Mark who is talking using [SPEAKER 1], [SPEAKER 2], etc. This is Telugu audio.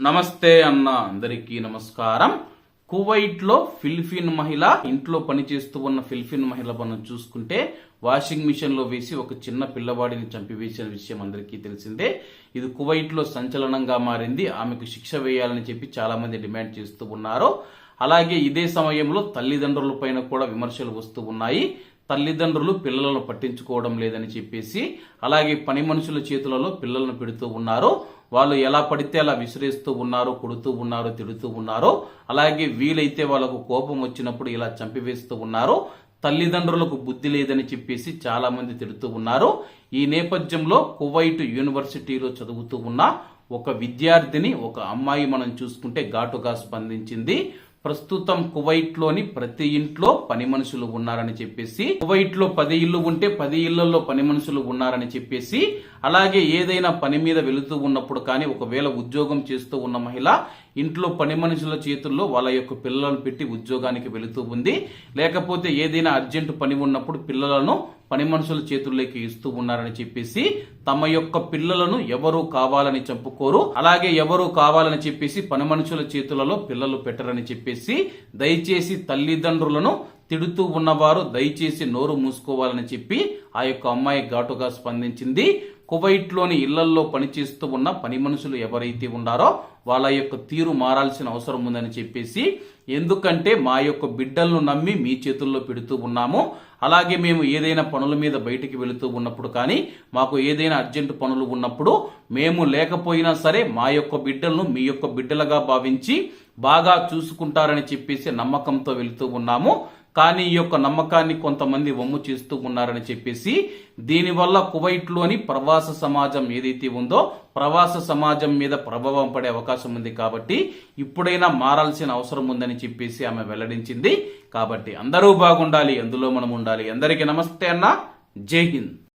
[SPEAKER 1] నమస్తే అన్న అందరికీ నమస్కారం. కువైట్లో ఫిలిపిన్ మహిళ ఇంట్లో పనిచేస్తూ ఉన్న ఫిలిపిన్ మహిళ మనం చూసుకుంటే వాషింగ్ మిషన్లో వేసి ఒక చిన్న పిల్లవాడిని చంపివేసిన విషయం అందరికీ తెలిసిందే. ఇది కువైట్లో సంచలనంగా మారింది. ఆమెకు శిక్ష వేయాలని చెప్పి చాలా మంది డిమాండ్ చేస్తూ ఉన్నారు. అలాగే ఇదే సమయంలో తల్లిదండ్రుల పైన కూడా విమర్శలు వస్తూ ఉన్నాయి. తల్లిదండ్రులు పిల్లలను పట్టించుకోవడం లేదని చెప్పేసి అలాగే పని మనుషుల చేతులలో పిల్లలను పెడుతూ ఉన్నారు. వాళ్ళు ఎలా పడితే అలా విసిరేస్తూ ఉన్నారు కొడుతూ ఉన్నారు తిడుతూ ఉన్నారు అలాగే వీలైతే వాళ్ళకు కోపం వచ్చినప్పుడు ఇలా చంపివేస్తూ ఉన్నారు. తల్లిదండ్రులకు బుద్ధి లేదని చెప్పేసి చాలా మంది తిడుతూ ఉన్నారు. ఈ నేపథ్యంలో కువైట్ యూనివర్సిటీలో చదువుతూ ఉన్న ఒక విద్యార్థిని ఒక అమ్మాయి మనం చూసుకుంటే ఘాటుగా స్పందించింది. ప్రస్తుతం కువైట్లోని ప్రతి ఇంట్లో పని మనుషులు ఉన్నారని చెప్పేసి కువైట్లో పది ఇల్లు ఉంటే పది ఇళ్ళలో పని మనుషులు ఉన్నారని చెప్పేసి అలాగే ఏదైనా పని మీద వెళుతూ ఉన్నప్పుడు కానీ ఒకవేళ ఉద్యోగం చేస్తూ ఉన్న మహిళ ఇంట్లో పని మనుషుల చేతుల్లో వాళ్ళ యొక్క పిల్లలను పెట్టి ఉద్యోగానికి వెళుతూ ఉంది. లేకపోతే ఏదైనా అర్జెంటు పని ఉన్నప్పుడు పిల్లలను పని మనుషుల చేతుల్లోకి ఇస్తూ ఉన్నారని చెప్పేసి తమ యొక్క పిల్లలను ఎవరు కావాలని చంపుకోరు అలాగే ఎవరు కావాలని చెప్పేసి పని మనుషుల చేతులలో పిల్లలు పెట్టరని చెప్పేసి దయచేసి తల్లిదండ్రులను తిడుతూ ఉన్నవారు దయచేసి నోరు మూసుకోవాలని చెప్పి ఆ యొక్క అమ్మాయి ఘాటుగా స్పందించింది. కువైట్లోని ఇళ్ళల్లో పనిచేస్తూ ఉన్న పని మనుషులు ఎవరైతే ఉన్నారో వాళ్ళ యొక్క తీరు మారాల్సిన అవసరం ఉందని చెప్పేసి ఎందుకంటే మా యొక్క బిడ్డలను నమ్మి మీ చేతుల్లో పెడుతూ ఉన్నాము. అలాగే మేము ఏదైనా పనుల మీద బయటికి వెళుతూ ఉన్నప్పుడు కానీ మాకు ఏదైనా అర్జెంటు పనులు ఉన్నప్పుడు మేము లేకపోయినా సరే మా యొక్క బిడ్డలను మీ యొక్క బిడ్డలుగా భావించి బాగా చూసుకుంటారని చెప్పేసి నమ్మకంతో వెళుతూ ఉన్నాము. కానీ ఈ యొక్క నమ్మకాన్ని కొంతమంది వమ్ము చేస్తూ ఉన్నారని చెప్పేసి దీనివల్ల కువైట్లోని ప్రవాస సమాజం ఏదైతే ఉందో ప్రవాస సమాజం మీద ప్రభావం పడే అవకాశం ఉంది కాబట్టి ఇప్పుడైనా మారాల్సిన అవసరం ఉందని చెప్పేసి ఆమె వెల్లడించింది. కాబట్టి అందరూ బాగుండాలి అందులో మనం ఉండాలి. అందరికీ నమస్తే అన్న. జై హింద్.